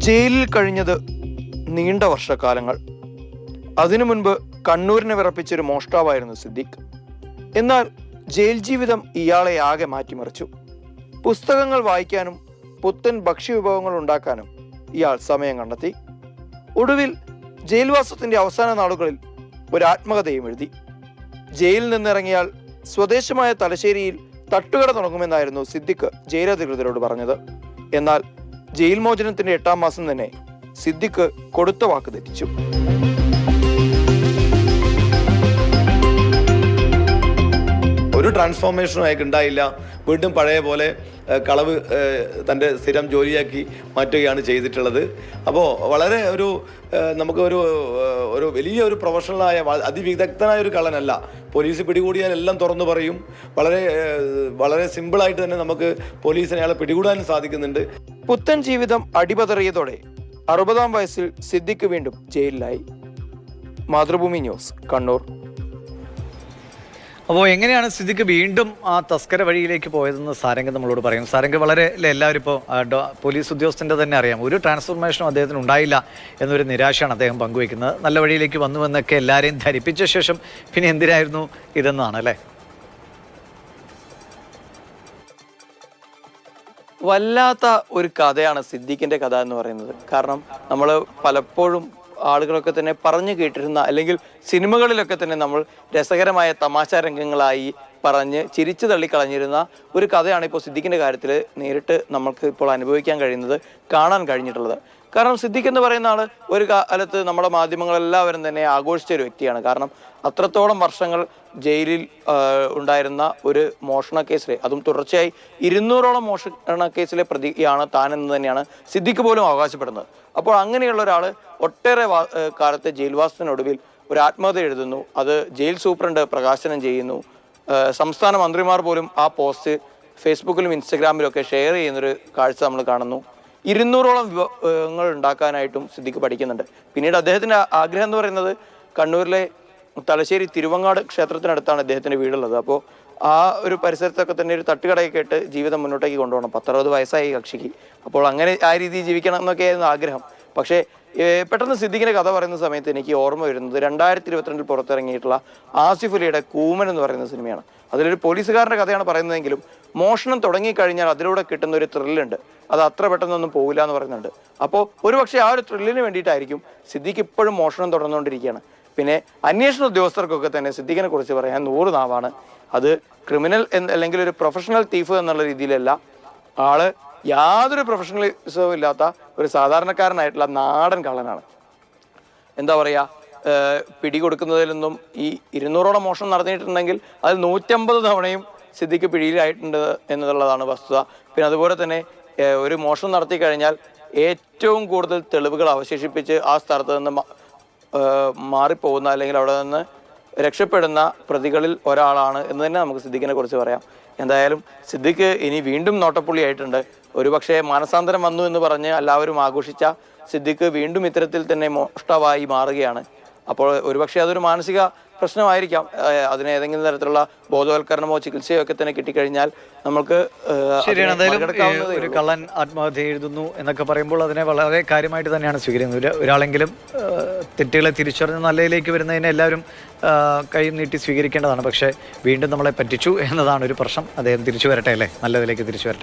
ജയിലിൽ കഴിഞ്ഞത് നീണ്ട വർഷക്കാലങ്ങൾ. അതിനു മുൻപ് കണ്ണൂരിനെ വിറപ്പിച്ചൊരു മോഷ്ടാവായിരുന്നു സിദ്ദിഖ്. എന്നാൽ ജയിൽ ജീവിതം ഇയാളെ ആകെ മാറ്റിമറിച്ചു. പുസ്തകങ്ങൾ വായിക്കാനും പുത്തൻ ഭക്ഷ്യവിഭവങ്ങൾ ഉണ്ടാക്കാനും ഇയാൾ സമയം കണ്ടെത്തി. ഒടുവിൽ ജയിൽവാസത്തിന്റെ അവസാന നാളുകളിൽ ഒരു ആത്മകഥയും എഴുതി. ജയിലിൽ നിന്നിറങ്ങിയാൽ സ്വദേശമായ തലശ്ശേരിയിൽ തട്ടുകട തുടങ്ങുമെന്നായിരുന്നു സിദ്ദിഖ് ജയിലധികൃതരോട് പറഞ്ഞത്. എന്നാൽ ജയിൽ മോചനത്തിന്റെ എട്ടാം മാസം തന്നെ സിദ്ദിഖ് കൊടുത്ത വാക്ക് തെറ്റിച്ചു. ഒരു ട്രാൻസ്ഫോർമേഷനും അയാൾക്ക് ഉണ്ടായില്ല. വീണ്ടും പഴയ പോലെ കളവ് തന്റെ സ്ഥിരം ജോലിയാക്കി മാറ്റുകയാണ് ചെയ്തിട്ടുള്ളത്. അപ്പോൾ വളരെ ഒരു നമുക്ക് ഒരു ഒരു വലിയ ഒരു പ്രൊഫഷണലായ അതിവിദഗ്ധനായ ഒരു കള്ളനല്ല. പോലീസ് പിടികൂടിയാൽ എല്ലാം തുറന്നു പറയും. വളരെ വളരെ സിമ്പിളായിട്ട് തന്നെ നമുക്ക് പോലീസിനെ അയാളെ പിടികൂടാനും സാധിക്കുന്നുണ്ട്. പുത്തൻ ജീവിതം അടിപതറിയതോടെ അറുപതാം വയസ്സിൽ സിദ്ദിഖ് വീണ്ടും ജയിലിലായി. മാതൃഭൂമി ന്യൂസ് കണ്ണൂർ. അപ്പോൾ എങ്ങനെയാണ് സ്ഥിതിക്ക് വീണ്ടും ആ തസ്കര വഴിയിലേക്ക് പോയതെന്ന് സാരംഗ് നമ്മളോട് പറയും. സാരംഗ് വളരെ എല്ലാവരും ഇപ്പോൾ പോലീസ് ഉദ്യോഗസ്ഥന്റെ തന്നെ അറിയാം. ഒരു ട്രാൻസ്ഫോർമേഷനും അദ്ദേഹത്തിന് ഉണ്ടായില്ല എന്നൊരു നിരാശയാണ് അദ്ദേഹം പങ്കുവയ്ക്കുന്നത്. നല്ല വഴിയിലേക്ക് വന്നുവെന്നൊക്കെ എല്ലാവരെയും ധരിപ്പിച്ച ശേഷം പിന്നെ എന്തിനായിരുന്നു ഇതെന്നാണ് അല്ലേ? വല്ലാത്ത ഒരു കഥയാണ് സിദ്ദീഖിന്റെ കഥ എന്ന് പറയുന്നത്. കാരണം നമ്മൾ പലപ്പോഴും ആളുകളൊക്കെ തന്നെ പറഞ്ഞു കേട്ടിരുന്ന അല്ലെങ്കിൽ സിനിമകളിലൊക്കെ തന്നെ നമ്മൾ രസകരമായ തമാശ രംഗങ്ങളായി പറഞ്ഞ് ചിരിച്ചു തള്ളിക്കളഞ്ഞിരുന്ന ഒരു കഥയാണ് ഇപ്പോൾ സിദ്ദിഖിന്റെ കാര്യത്തിൽ നേരിട്ട് നമ്മൾക്ക് ഇപ്പോൾ അനുഭവിക്കാൻ കഴിയുന്നത് കാണാൻ കഴിഞ്ഞിട്ടുള്ളത്. കാരണം സിദ്ദിഖ് എന്ന് പറയുന്ന ആൾ ഒരു കാലത്ത് നമ്മുടെ മാധ്യമങ്ങളെല്ലാവരും തന്നെ ആഘോഷിച്ച ഒരു വ്യക്തിയാണ്. കാരണം അത്രത്തോളം വർഷങ്ങൾ ജയിലിൽ ഉണ്ടായിരുന്ന ഒരു മോഷണ കേസിലെ അതും തുടർച്ചയായി ഇരുന്നൂറോളം മോഷണ കേസിലെ പ്രതിയാണ് താനെന്ന് തന്നെയാണ് സിദ്ദിഖ് പോലും അവകാശപ്പെടുന്നത്. അപ്പോൾ അങ്ങനെയുള്ള ഒരാൾ ഒട്ടേറെ കാലത്തെ ജയിൽവാസത്തിനൊടുവിൽ ഒരു ആത്മഹത്യ എഴുതുന്നു. അത് ജയിൽ സൂപ്രണ്ട് പ്രകാശനം ചെയ്യുന്നു. സംസ്ഥാന മന്ത്രിമാർ പോലും ആ പോസ്റ്റ് ഫേസ്ബുക്കിലും ഇൻസ്റ്റഗ്രാമിലും ഒക്കെ ഷെയർ ചെയ്യുന്നൊരു കാഴ്ച നമ്മൾ കാണുന്നു. ഇരുന്നൂറോളം വിഭവങ്ങൾ ഉണ്ടാക്കാനായിട്ടും സിദ്ദിഖ് പഠിക്കുന്നുണ്ട്. പിന്നീട് അദ്ദേഹത്തിന്റെ ആഗ്രഹം എന്ന് പറയുന്നത് കണ്ണൂരിലെ തലശ്ശേരി തിരുവങ്ങാട് ക്ഷേത്രത്തിനടുത്താണ് അദ്ദേഹത്തിന്റെ വീടുള്ളത്. അപ്പോൾ ആ ഒരു പരിസരത്തൊക്കെ തന്നെ ഒരു തട്ടുകടയൊക്കെ ഇട്ട് ജീവിതം മുന്നോട്ടേക്ക് കൊണ്ടുപോകണം. പത്തറുപത് വയസ്സായി കക്ഷിക്ക്. അപ്പോൾ അങ്ങനെ ആ രീതിയിൽ ജീവിക്കണം എന്നൊക്കെ ആയിരുന്നു ആഗ്രഹം. പക്ഷേ പെട്ടെന്ന് സിദ്ദിഖിന്റെ കഥ പറയുന്ന സമയത്ത് എനിക്ക് ഓർമ്മ വരുന്നത് രണ്ടായിരത്തി ഇരുപത്തിരണ്ടിൽ പുറത്തിറങ്ങിയിട്ടുള്ള ആസിഫ് അലിയുടെ കൂമൻ എന്ന് പറയുന്ന സിനിമയാണ്. അതിലൊരു പോലീസുകാരന്റെ കഥയാണ് പറയുന്നതെങ്കിലും മോഷണം തുടങ്ങിക്കഴിഞ്ഞാൽ അതിലൂടെ കിട്ടുന്ന ഒരു ത്രില്ലുണ്ട്. അത് അത്ര പെട്ടെന്നൊന്നും പോകില്ല എന്ന് പറയുന്നുണ്ട്. അപ്പോൾ ഒരുപക്ഷെ ആ ഒരു ത്രില്ലിന് വേണ്ടിയിട്ടായിരിക്കും സിദ്ദിഖ് ഇപ്പോഴും മോഷണം തുടർന്നുകൊണ്ടിരിക്കുകയാണ്. പിന്നെ അന്വേഷണ ഉദ്യോഗസ്ഥർക്കൊക്കെ തന്നെ സിദ്ദിഖിനെ കുറിച്ച് പറയാൻ നൂറ് നാവാണ്. അത് ക്രിമിനൽ എന്ന് അല്ലെങ്കിൽ ഒരു പ്രൊഫഷണൽ തീഫ് എന്നുള്ള രീതിയിലല്ല. ആൾ യാതൊരു പ്രൊഫഷണലിസവും ഇല്ലാത്ത ഒരു സാധാരണക്കാരനായിട്ടുള്ള നാടൻ കള്ളനാണ്. എന്താ പറയുക പിടികൊടുക്കുന്നതിൽ നിന്നും ഈ ഇരുന്നൂറോളം മോഷണം നടന്നിട്ടുണ്ടെങ്കിൽ അത് നൂറ്റമ്പത് തവണയും സിദ്ദിഖ് പിടിയിലായിട്ടുണ്ട് എന്നുള്ളതാണ് വസ്തുത. പിന്നെ അതുപോലെ തന്നെ ഒരു മോഷണം നടത്തി കഴിഞ്ഞാൽ ഏറ്റവും കൂടുതൽ തെളിവുകൾ അവശേഷിപ്പിച്ച് ആ സ്ഥലത്ത് നിന്ന് മാറിപ്പോകുന്ന അല്ലെങ്കിൽ അവിടെ നിന്ന് രക്ഷപ്പെടുന്ന പ്രതികളിൽ ഒരാളാണ് എന്ന് തന്നെ നമുക്ക് സിദ്ദിഖിനെ കുറിച്ച് പറയാം. എന്തായാലും സിദ്ദിഖ് ഇനി വീണ്ടും നോട്ടപ്പുള്ളിയായിട്ടുണ്ട് ഒരുപക്ഷെ മാനസാന്തരം വന്നു എന്ന് പറഞ്ഞ് എല്ലാവരും ആഘോഷിച്ച സിദ്ദിഖ് വീണ്ടും ഇത്തരത്തിൽ തന്നെ മോഷ്ടാവായി മാറുകയാണ്. അപ്പോൾ ഒരുപക്ഷെ അതൊരു മാനസിക പ്രശ്നമായിരിക്കാം. അതിന് ഏതെങ്കിലും തരത്തിലുള്ള ബോധവൽക്കരണമോ ചികിത്സയോ ഒക്കെ തന്നെ കിട്ടിക്കഴിഞ്ഞാൽ നമുക്ക് ശരിയാണ്. എന്തായാലും ഒരു കള്ളൻ ആത്മഹത്യ എഴുതുന്നു എന്നൊക്കെ പറയുമ്പോൾ അതിനെ വളരെ കാര്യമായിട്ട് തന്നെയാണ് സ്വീകരിക്കുന്നത്. ഒരു- ഒരാളെങ്കിലും തെറ്റുകളെ തിരിച്ചറിഞ്ഞ് നല്ലതിലേക്ക് വരുന്നതിനെ എല്ലാവരും കൈ നീട്ടി സ്വീകരിക്കേണ്ടതാണ്. പക്ഷേ വീണ്ടും നമ്മളെ പറ്റിച്ചു എന്നതാണ് ഒരു പ്രശ്നം. അദ്ദേഹം തിരിച്ചു വരട്ടെ അല്ലേ? നല്ലതിലേക്ക് തിരിച്ചു വരട്ടെ.